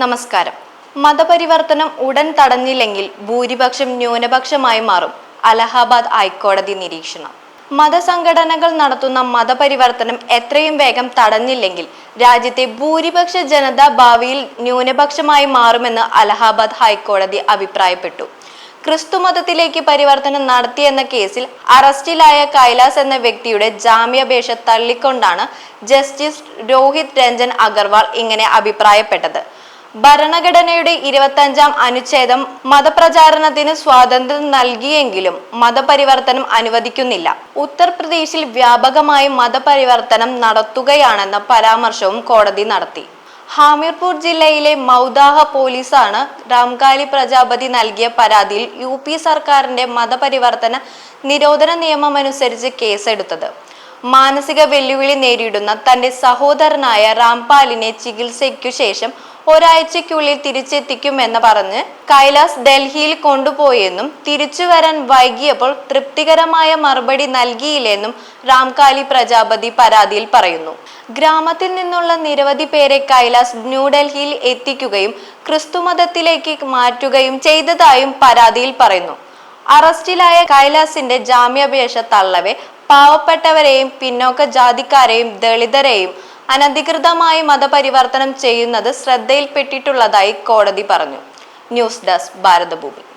നമസ്കാരം. മതപരിവർത്തനം ഉടൻ തടഞ്ഞില്ലെങ്കിൽ ഭൂരിപക്ഷം ന്യൂനപക്ഷമായി മാറും അലഹാബാദ് ഹൈക്കോടതി നിരീക്ഷണം. മതസംഘടനകൾ നടത്തുന്ന മതപരിവർത്തനം എത്രയും വേഗം തടഞ്ഞില്ലെങ്കിൽ രാജ്യത്തെ ഭൂരിപക്ഷ ജനത ഭാവിയിൽ ന്യൂനപക്ഷമായി മാറുമെന്ന് അലഹാബാദ് ഹൈക്കോടതി അഭിപ്രായപ്പെട്ടു. ക്രിസ്തുമതത്തിലേക്ക് പരിവർത്തനം നടത്തിയെന്ന കേസിൽ അറസ്റ്റിലായ കൈലാസ് എന്ന വ്യക്തിയുടെ ജാമ്യാപേക്ഷ തള്ളിക്കൊണ്ടാണ് ജസ്റ്റിസ് രോഹിത് രഞ്ജൻ അഗർവാൾ ഇങ്ങനെ അഭിപ്രായപ്പെട്ടത്. ഭരണഘടനയുടെ ഇരുപത്തഞ്ചാം അനുച്ഛേദം മതപ്രചാരണത്തിന് സ്വാതന്ത്ര്യം നൽകിയെങ്കിലും മതപരിവർത്തനം അനുവദിക്കുന്നില്ല. ഉത്തർപ്രദേശിൽ വ്യാപകമായി മതപരിവർത്തനം നടത്തുകയാണെന്ന പരാമർശവും കോടതി നടത്തി. ഹാമിർപൂർ ജില്ലയിലെ മൗദാഹ പോലീസാണ് രാംകാലി പ്രജാപതി നൽകിയ പരാതിയിൽ യു പി സർക്കാരിന്റെ മതപരിവർത്തന നിരോധന നിയമമനുസരിച്ച് കേസെടുത്തത്. മാനസിക വെല്ലുവിളി നേരിടുന്ന തന്റെ സഹോദരനായ രാംപാലിനെ ചികിത്സയ്ക്കു ശേഷം ഒരാഴ്ചയ്ക്കുള്ളിൽ തിരിച്ചെത്തിക്കുമെന്ന് പറഞ്ഞ് കൈലാസ് ഡൽഹിയിൽ കൊണ്ടുപോയെന്നും തിരിച്ചു വരാൻ വൈകിയപ്പോൾ തൃപ്തികരമായ മറുപടി നൽകിയില്ലെന്നും രാംകാലി പ്രജാപതി പരാതിയിൽ പറയുന്നു. ഗ്രാമത്തിൽ നിന്നുള്ള നിരവധി പേരെ കൈലാസ് ന്യൂഡൽഹിയിൽ എത്തിക്കുകയും ക്രിസ്തുമതത്തിലേക്ക് മാറ്റുകയും ചെയ്തതായും പരാതിയിൽ പറയുന്നു. അറസ്റ്റിലായ കൈലാസിന്റെ ജാമ്യാപേക്ഷ തള്ളവെ പാവപ്പെട്ടവരെയും പിന്നോക്ക ജാതിക്കാരെയും ദളിതരെയും അനധികൃതമായി മതപരിവർത്തനം ചെയ്യുന്നത് ശ്രദ്ധയിൽപ്പെട്ടിട്ടുള്ളതായി കോടതി പറഞ്ഞു. News desk Bharathabhoomi.